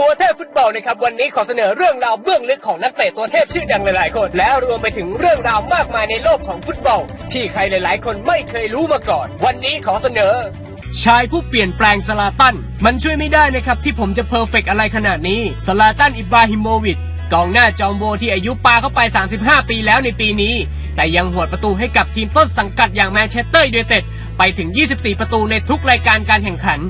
ตัวเทพฟุตบอลนะครับวันนี้ขอเสนอเรื่องราวเบื้องลึกของนักเตะตัวเทพชื่อดังหลายๆ คน และรวมไปถึงเรื่องราวมากมายในโลกของฟุตบอล ที่ใครหลาย ๆ คนไม่เคยรู้มาก่อน วันนี้ขอเสนอชายผู้เปลี่ยนแปลงสลาตัน มันช่วยไม่ได้นะครับที่ผมจะเพอร์เฟกอะไรขนาดนี้สลาตันอิบราฮิโมวิชกองหน้าจอมโบที่อายุปาเข้าไป 35 ปีแล้วในปีนี้ แต่ยังหวดประตูให้กับทีมต้นสังกัดอย่างแมนเชสเตอร์ยูไนเต็ดไปถึง 24 ประตูในทุกรายการการแข่งขัน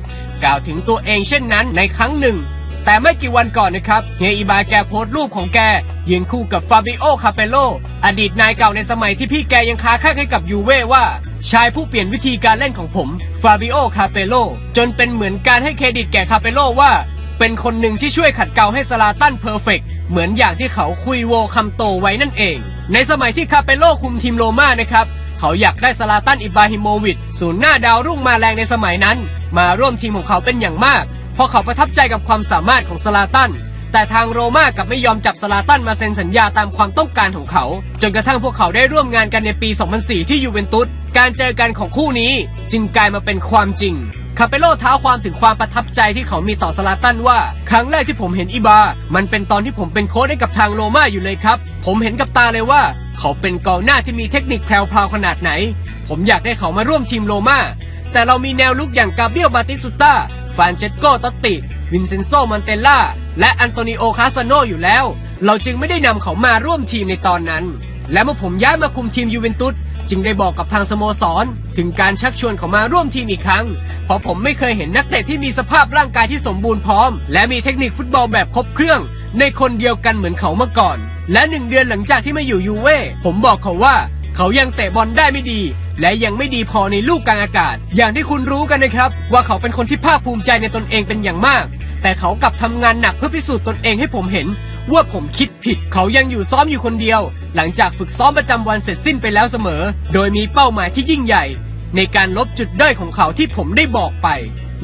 กล่าวถึงตัวเองเช่นนั้นในครั้งหนึ่ง แต่ไม่กี่วันก่อนนะครับเฮียอีบาแกโพสต์รูปของแกยืนคู่กับฟาบิโอคาเปโลอดีตนายเก่าในสมัยที่พี่แกยังค้าแข้งให้กับยูเว่ว่า ชายผู้เปลี่ยนวิธีการเล่นของผมฟาบิโอคาเปโลจนเป็นเหมือนการให้เครดิตแก่คาเปโลว่าเป็นคนหนึ่งที่ช่วยขัดเกลาให้สลาตันเพอร์เฟกเหมือนอย่างที่เขาคุยโวคำโตไว้นั่นเอง ในสมัยที่คาเปโลคุมทีมโรม่านะครับ เขาอยากได้สลาตันอิบราฮิโมวิชศูนย์หน้าดาวรุ่งมาแรงในสมัยนั้น มาร่วมทีมของเขาเป็นอย่างมาก ราะเขาประทับใจกับความสามารถของสลาตัน แต่ทางโรม่ากับไม่ยอมจับสลาตันมาเซ็นสัญญาตามความต้องการของเขา จนกระทั่งพวกเขาได้ร่วมงานกันในปี 2004 ที่ยูเวนตุส การเจอกันของคู่นี้จึงกลายมาเป็นความจริงคาเปโลท้าความถึงความประทับใจที่เขามีต่อสลาตันว่า ครั้งแรกที่ผมเห็นอิบา มันเป็นตอนที่ผมเป็นโค้ชให้กับทางโรม่าอยู่เลยครับ ผมเห็นกับตาเลยว่า เขาเป็นกองหน้าที่มีเทคนิคแพรวๆขนาดไหน ผมอยากได้เขามาร่วมทีมโรม่าแต่เรามีแนวลุกอย่างกาเบียลบาติสุต้า ฟานเจสโกตตติ วินเซนโซมันเตลล่า และอันโตนิโอคาสโนอยู่แล้ว เราจึงไม่ได้นำเขามาร่วมทีมในตอนนั้น และเมื่อผมย้ายมาคุมทีมยูเวนตุสจึงได้บอกกับทางสโมสร ถึงการชักชวนเขามาร่วมทีมอีกครั้ง เพราะผมไม่เคยเห็นนักเตะที่มีสภาพร่างกายที่สมบูรณ์พร้อม และมีเทคนิคฟุตบอลแบบครบเครื่อง ในคนเดียวกันเหมือนเขาเมื่อก่อน และหนึ่งเดือนหลังจากที่มาอยู่ยูเว่ผมบอกเขาว่า เขายังเตะบอลได้ไม่ดี และยังไม่ดีพอในลูกกลางอากาศ อย่างที่คุณรู้กันนะครับ ว่าเขาเป็นคนที่ภาคภูมิใจในตนเองเป็นอย่างมาก แต่เขากลับทำงานหนักเพื่อพิสูจน์ตนเองให้ผมเห็น ว่าผมคิดผิด เขายังอยู่ซ้อมอยู่คนเดียว หลังจากฝึกซ้อมประจำวันเสร็จสิ้นไปแล้วเสมอ โดยมีเป้าหมายที่ยิ่งใหญ่ ในการลบจุดด้อยของเขาที่ผมได้บอกไป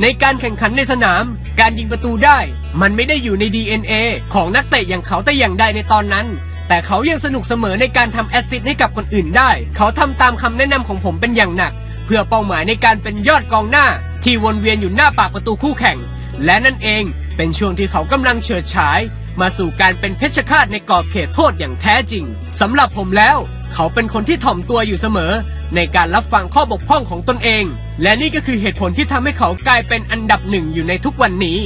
ในการแข่งขันในสนาม การยิงประตูได้ มันไม่ได้อยู่ใน DNA ของนักเตะอย่างเขาแต่อย่างใดในตอนนั้น แต่เขายังสนุกเสมอในการทำแอสซิสต์ให้กับคนอื่นได้ เขาทำตามคำแนะนำของผมเป็นอย่างหนัก เพื่อเป้าหมายในการเป็นยอดกองหน้า ที่วนเวียนอยู่หน้าปากประตูคู่แข่ง และนั่นเองเป็นช่วงที่เขากำลังเฉิดฉาย มาสู่การเป็นเพชฌฆาตในกรอบเขตโทษอย่างแท้จริงสำหรับผมแล้ว เขาเป็นคนที่ถ่อมตัวอยู่เสมอ ในการรับฟังข้อบกพร่องของตนเอง และนี่ก็คือเหตุผลที่ทำให้เขากลายเป็นอันดับหนึ่งอยู่ในทุกวันนี้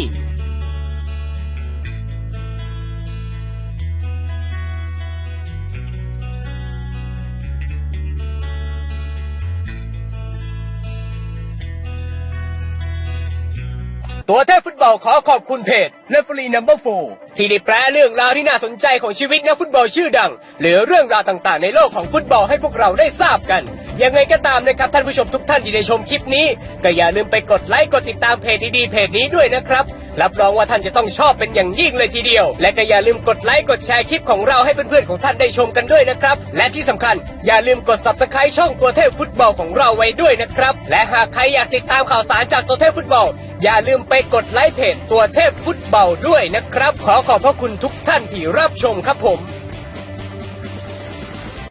ตัวเทพฟุตบอลขอขอบคุณเพจเลฟรีนัมเบอร์โฟที่ได้แปลเรื่องราวที่น่าสนใจของชีวิตนักฟุตบอลชื่อดัง หรือเรื่องราวต่างๆ ในโลกของฟุตบอลให้พวกเราได้ทราบกัน ยังไงก็ตามนะครับท่านผู้ชมทุกท่านที่ได้ชมคลิปนี้ ก็อย่าลืมไปกดไลค์กดติดตามเพจดีๆเพจนี้ด้วยนะครับ รับรองว่าท่านจะต้องชอบเป็นอย่างยิ่งเลยทีเดียว และก็อย่าลืมกดไลค์กดแชร์คลิปของเราให้เพื่อนๆของท่านได้ชมกันด้วยนะครับ และที่สำคัญอย่าลืมกด subscribe ช่องตัวเทพฟุตบอลของเราไว้ด้วยนะครับ และหากใครอยากติดตามข่าวสารจากตัวเทพฟุตบอลอย่าลืมไปกดไลค์เพจตัวเทพฟุตบอลด้วยนะครับ ขอขอบพระคุณทุกท่านที่รับชมครับผม